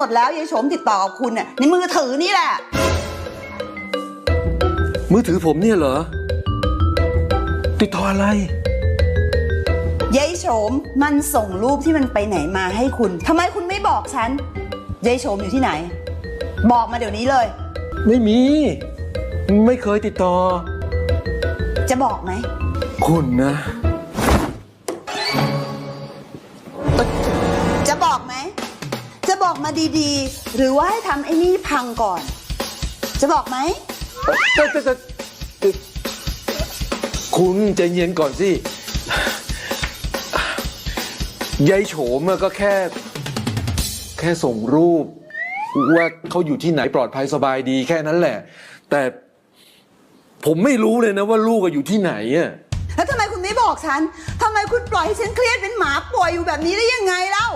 หมดแล้วยายโฉมติดต่อกับคุณน่ะในมือถือนี่แหละ มือถือผมเนี่ยเหรอ ติดต่ออะไรยายโฉมมันส่งรูปที่มันไปไหนมาให้คุณทำไมคุณไม่บอกฉันยายโฉมอยู่ที่ไหน บอกมาเดี๋ยวนี้เลย ไม่มี ไม่เคยติดต่อ จะบอกไหม คุณนะจะ บอกมาดีๆ หรือว่าให้ทำไอ้นี่พังก่อน จะบอกไหม แต่แต่แต่แต่คุณใจเย็นก่อนสิยายโฉมอะก็แค่ แค่ส่งรูป ว่าเขาอยู่ที่ไหนปลอดภัยสบายดีแค่นั้นแหละ แต่ผมไม่รู้เลยนะว่าลูกอะอยู่ที่ไหนอะแล้วทำไมคุณไม่บอกฉันทำไมคุณปล่อยให้ฉันเครียดเป็นหมาป่วยอยู่แบบนี้ได้ยังไงเล่า